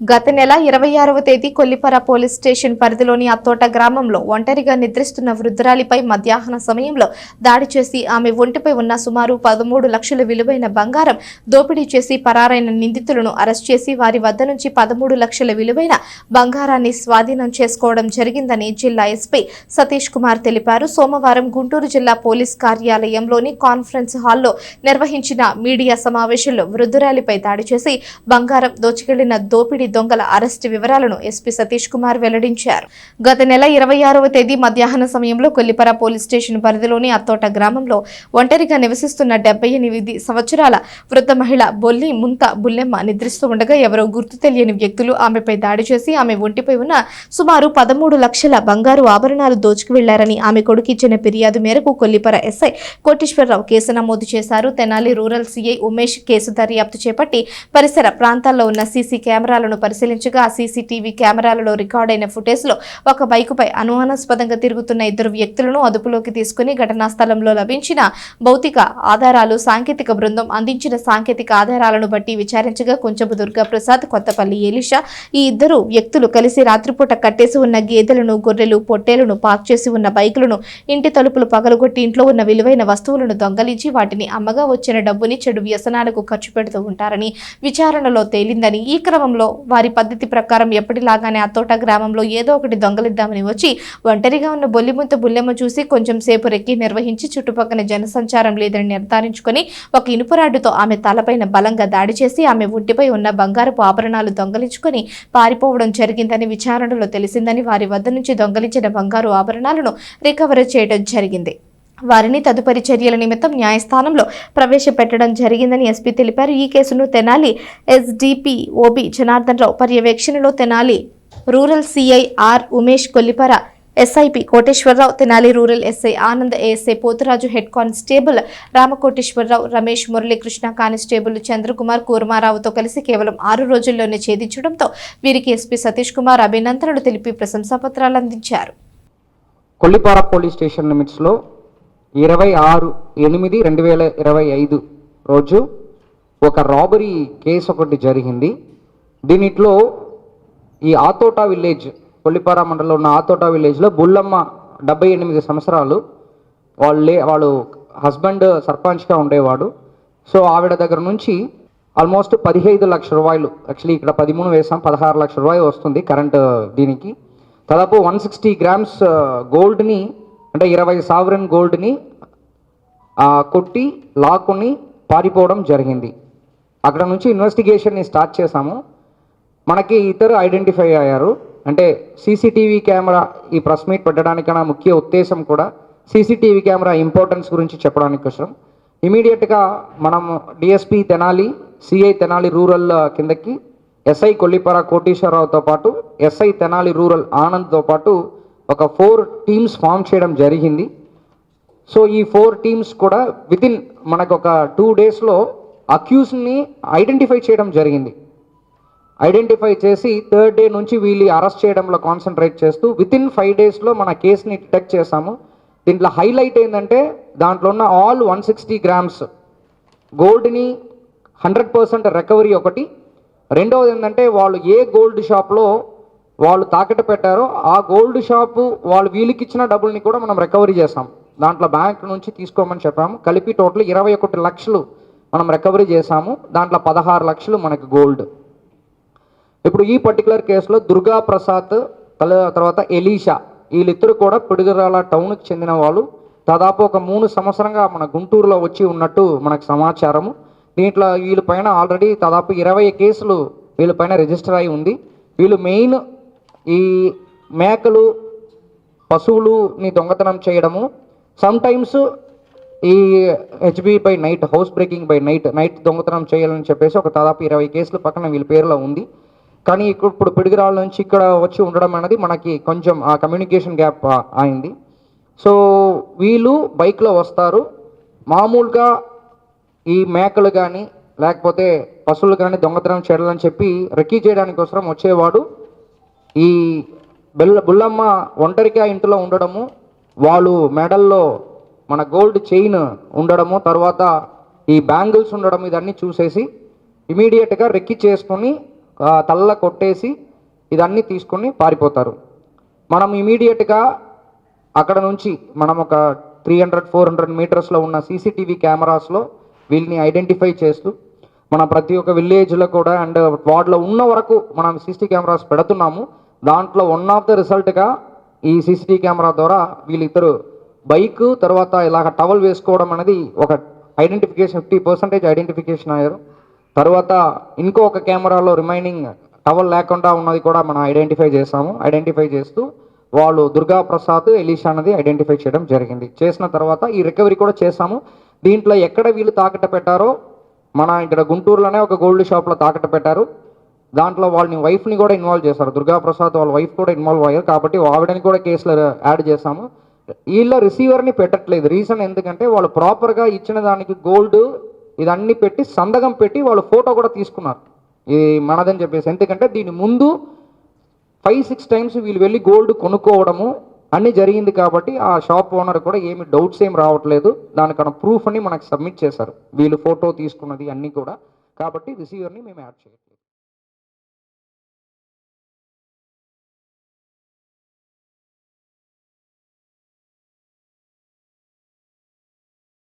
గత నెల ఇరవై ఆరవ తేదీ కొల్లిపర పోలీస్ స్టేషన్ పరిధిలోని అత్తోట గ్రామంలో ఒంటరిగా నిద్రిస్తున్న వృద్ధురాలిపై మధ్యాహ్న సమయంలో దాడి చేసి ఆమె ఒంటిపై ఉన్న సుమారు పదమూడు లక్షల విలువైన బంగారం దోపిడీ చేసి పరారైన నిందితులను అరెస్ట్ చేసి వారి వద్ద నుంచి పదమూడు లక్షల విలువైన బంగారాన్ని స్వాధీనం చేసుకోవడం జరిగిందని జిల్లా ఎస్పీ సతీష్ కుమార్ తెలిపారు. సోమవారం గుంటూరు జిల్లా పోలీస్ కార్యాలయంలోని కాన్ఫరెన్స్ హాల్లో నిర్వహించిన మీడియా సమావేశంలో వృద్ధురాలిపై దాడి చేసి బంగారం దోచుకెళ్ళిన దోపిడీ దొంగల అరెస్టు వివరాలను ఎస్పీ సతీష్ కుమార్ వెల్లడించారు. గత నెల ఇరవై ఆరవ తేదీ మధ్యాహ్న సమయంలో కొల్లిపర పోలీస్ స్టేషన్ పరిధిలోని అత్తోట గ్రామంలో ఒంటరిగా నివసిస్తున్న డెబ్బై ఎనిమిది సంవత్సరాల వృద్ధ మహిళ బొల్లి ముంత బుల్లెమ్మ నిద్రిస్తూ ఉండగా ఎవరో గుర్తు తెలియని వ్యక్తులు ఆమెపై దాడి చేసి ఆమె ఒంటిపై ఉన్న సుమారు పదమూడు లక్షల బంగారు ఆభరణాలు దోచుకు వెళ్ళారని ఆమె కొడుకు ఇచ్చిన ఫిర్యాదు మేరకు కొల్లిపర ఎస్ఐ కోటేశ్వరరావు కేసు నమోదు చేశారు. Tenali rural CI Umesh case దర్యాప్తు చేపట్టి పరిసర ప్రాంతాల్లో ఉన్న సీసీ కెమెరాలను పరిశీలించగా సీసీటీవీ కెమెరాలలో రికార్డైన ఫుటేజ్లో ఒక బైకుపై అనుమానాస్పదంగా తిరుగుతున్న ఇద్దరు వ్యక్తులను అదుపులోకి తీసుకుని ఘటనా స్థలంలో లభించిన భౌతిక ఆధారాలు సాంకేతిక బృందం అందించిన సాంకేతిక ఆధారాలను బట్టి విచారించగా కొంచెపు దుర్గాప్రసాద్ కొత్తపల్లి ఏలిషా ఈ ఇద్దరు వ్యక్తులు కలిసి రాత్రిపూట కట్టేసి ఉన్న గేదెలను గొర్రెలు పొట్టేలను పార్క్ చేసి ఉన్న బైకులను ఇంటి తలుపులు పగలగొట్టి ఇంట్లో ఉన్న విలువైన వస్తువులను దొంగలించి వాటిని అమ్మగా వచ్చిన డబ్బుని చెడు వ్యసనాలకు ఖర్చు పెడుతూ ఉంటారని విచారణలో తేలిందని ఈ క్రమంలో వారి పద్ధతి ప్రకారం ఎప్పటిలాగానే అతోట గ్రామంలో ఏదో ఒకటి దొంగలిద్దామని వచ్చి ఒంటరిగా ఉన్న బొల్లిముంత బుల్లెమ్మ చూసి కొంచెం సేపు రెక్కి నిర్వహించి చుట్టుపక్కల జనసంచారం లేదని నిర్ధారించుకొని ఒక ఇనుపరాడ్డుతో ఆమె తలపైన బలంగా దాడి చేసి ఆమె ఒంటిపై ఉన్న బంగారపు ఆభరణాలు దొంగలించుకొని పారిపోవడం జరిగిందని విచారణలో తెలిసిందని వారి వద్ద నుంచి దొంగలించిన బంగారు ఆభరణాలను రికవరీ చేయడం జరిగింది. వారిని తదుపరి చర్యల నిమిత్తం న్యాయస్థానంలో ప్రవేశపెట్టడం జరిగిందని ఎస్పీ తెలిపారు. ఈ కేసును తెనాలి ఎస్డిపి ఓబి జనార్దన్ రావు పర్యవేక్షణలో Tenali rural CI R Umesh Kollipara SI P Koteswararao Tenali rural SI Anand ASI Poturaju head constable Ramakoteswararao Ramesh Muralikrishna constable Chandrakumar కూర్మారావుతో కలిసి కేవలం ఆరు రోజుల్లోనే ఛేదించడంతో వీరికి ఎస్పీ సతీష్ కుమార్ అభినందనలు తెలిపి ప్రశంసాపత్రాలు అందించారు. కొల్లిపార పోలీస్ స్టేషన్ లిమిట్స్లో ఇరవై ఆరు ఎనిమిది రెండు వేల ఇరవై ఐదు రోజు ఒక రాబరీ కేసు ఒకటి జరిగింది. దీనిట్లో ఈ ఆతోటా విలేజ్ కొల్లిపారా మండలంలో ఉన్న ఆతోటా విలేజ్లో బుల్లమ్మ డెబ్బై ఎనిమిది సంవత్సరాలు. వాళ్ళు లే వాళ్ళు హస్బెండ్ సర్పంచ్గా ఉండేవాడు. సో ఆవిడ దగ్గర నుంచి ఆల్మోస్ట్ పదిహేను లక్షల రూపాయలు యాక్చువల్లీ ఇక్కడ పదిమూడు వేసాం పదహారు లక్షల రూపాయలు వస్తుంది కరెంట్ దీనికి. దాదాపు వన్ సిక్స్టీ గ్రామ్స్ గోల్డ్ని అంటే ఇరవై సావరన్ గోల్డ్ని కొట్టి లాక్కుని పారిపోవడం జరిగింది. అక్కడ నుంచి ఇన్వెస్టిగేషన్ని స్టార్ట్ చేశాము. మనకి ఇతరు ఐడెంటిఫై అయ్యారు. అంటే సీసీటీవీ కెమెరా ఈ ప్రెస్ మీట్ పెట్టడానికన్నా ముఖ్య ఉద్దేశం కూడా సీసీటీవీ కెమెరా ఇంపార్టెన్స్ గురించి చెప్పడానికి కోసం. ఇమీడియట్గా మనం DSP Tenali CI Tenali rural కిందకి ఎస్ఐ కొల్లిపర కోటీశ్వరరావుతో పాటు ఎస్ఐ తెనాలి రూరల్ ఆనంద్తో పాటు ఒక ఫోర్ టీమ్స్ ఫామ్ చేయడం జరిగింది. సో ఈ ఫోర్ టీమ్స్ కూడా వితిన్ మనకు ఒక టూ డేస్లో అక్యూస్ని ఐడెంటిఫై చేయడం జరిగింది. ఐడెంటిఫై చేసి థర్డ్ డే నుంచి వీళ్ళు అరెస్ట్ చేయడంలో కాన్సన్ట్రేట్ చేస్తూ వితిన్ ఫైవ్ డేస్లో మన కేసుని డిటెక్ట్ చేశాము. దీంట్లో హైలైట్ ఏంటంటే దాంట్లో ఉన్న ఆల్ వన్ సిక్స్టీ గ్రామ్స్ గోల్డ్ని హండ్రెడ్ పర్సెంట్ రికవరీ ఒకటి. రెండవది ఏంటంటే వాళ్ళు ఏ గోల్డ్ షాప్లో వాళ్ళు తాకట్టు పెట్టారో ఆ గోల్డ్ షాపు వాళ్ళు వీళ్ళకి ఇచ్చిన డబ్బుల్ని కూడా మనం రికవరీ చేసాం దాంట్లో బ్యాంక్ నుంచి తీసుకోమని చెప్పాము. కలిపి టోటల్ ఇరవై ఒకటి లక్షలు మనం రికవరీ చేశాము. దాంట్లో పదహారు లక్షలు మనకి గోల్డ్. ఇప్పుడు ఈ పర్టికులర్ కేసులో దుర్గా ప్రసాద్ తర్వాత ఎలీషా వీళ్ళిద్దరు కూడా పిడుగురాల టౌన్కి చెందిన వాళ్ళు. దాదాపు ఒక మూడు సంవత్సరంగా మన గుంటూరులో వచ్చి ఉన్నట్టు మనకు సమాచారము. దీంట్లో వీళ్ళ పైన ఆల్రెడీ దాదాపు ఇరవై కేసులు వీళ్ళ పైన రిజిస్టర్ అయి ఉంది. వీళ్ళు మెయిన్ ఈ మేకలు పశువులుని దొంగతనం చేయడము. సమ్టైమ్స్ ఈ HB by night house breaking by night night దొంగతనం చేయాలని చెప్పేసి ఒక దాదాపు ఇరవై కేసులు పక్కన వీళ్ళ పేరులో ఉంది. కానీ ఇక్కడ ఇప్పుడు పిడుగురాళ్ళ నుంచి ఇక్కడ వచ్చి ఉండడం అనేది మనకి కొంచెం ఆ కమ్యూనికేషన్ గ్యాప్ అయింది. సో వీళ్ళు బైక్లో వస్తారు. మామూలుగా ఈ మేకలు కానీ లేకపోతే పశువులు కానీ దొంగతనం చేయాలని చెప్పి రెక్కీ చేయడానికి కోసం వచ్చేవాడు. బెల్ల బుల్లమ్మ ఒంటరిగా ఇంట్లో ఉండడము వాళ్ళు మెడల్లో మన గోల్డ్ చైన్ ఉండడము తర్వాత ఈ బ్యాంగిల్స్ ఉండడం ఇదన్నీ చూసేసి ఇమీడియట్గా రెక్కి చేసుకొని తల్ల కొట్టేసి ఇదన్నీ తీసుకొని పారిపోతారు. మనం ఇమీడియట్గా అక్కడ నుంచి మనం ఒక త్రీ హండ్రెడ్ ఫోర్ హండ్రెడ్ మీటర్స్లో ఉన్న సీసీటీవీ కెమెరాస్లో వీళ్ళని ఐడెంటిఫై చేస్తూ మన ప్రతి ఒక్క విలేజ్లో కూడా అండ్ వార్డులో ఉన్న వరకు మనం సీసీ కెమెరాస్ పెడుతున్నాము. దాంట్లో వన్ ఆఫ్ ద రిజల్ట్గా ఈ సీసీటీవీ కెమెరా ద్వారా వీళ్ళిద్దరు బైక్ తర్వాత ఇలాగ టవల్ వేసుకోవడం అనేది ఒక ఐడెంటిఫికేషన్ ఫిఫ్టీ పర్సెంటేజ్ ఐడెంటిఫికేషన్ అయ్యారు. తర్వాత ఇంకో ఒక కెమెరాలో రిమైనింగ్ టవల్ లేకుండా ఉన్నది కూడా మనం ఐడెంటిఫై చేసాము ఐడెంటిఫై చేస్తూ వాళ్ళు దుర్గా ప్రసాద్ ఎలీషా అనేది ఐడెంటిఫై చేయడం జరిగింది. చేసిన తర్వాత ఈ రికవరీ కూడా చేసాము దీంట్లో ఎక్కడ వీళ్ళు తాకట్టు పెట్టారో మన ఇక్కడ గుంటూరులోనే ఒక గోల్డ్ షాప్లో తాకట్టు పెట్టారు. దాంట్లో వాళ్ళని వైఫ్ని కూడా ఇన్వాల్వ్ చేశారు దుర్గాప్రసాద్ వాళ్ళ వైఫ్ కూడా ఇన్వాల్వ్ అయ్యారు కాబట్టి ఆవిడని కూడా కేసులో యాడ్ చేశాము. వీళ్ళ రిసీవర్ని పెట్టట్లేదు. రీజన్ ఎందుకంటే వాళ్ళు ప్రాపర్గా ఇచ్చిన దానికి గోల్డ్ ఇదన్నీ పెట్టి సందగం పెట్టి వాళ్ళు ఫోటో కూడా తీసుకున్నారు. ఇది మనదని చెప్పేసి. ఎందుకంటే దీని ముందు ఫైవ్ సిక్స్ టైమ్స్ వీళ్ళు వెళ్ళి గోల్డ్ కొనుక్కోవడము అన్నీ జరిగింది కాబట్టి ఆ షాప్ ఓనర్ కూడా ఏమి డౌట్స్ ఏమి రావట్లేదు. దానికన్నా ప్రూఫ్ అని మనకు సబ్మిట్ చేశారు. వీళ్ళు ఫోటో తీసుకున్నది అన్నీ కూడా. కాబట్టి రిసీవర్ని మేము యాడ్ చేయాలి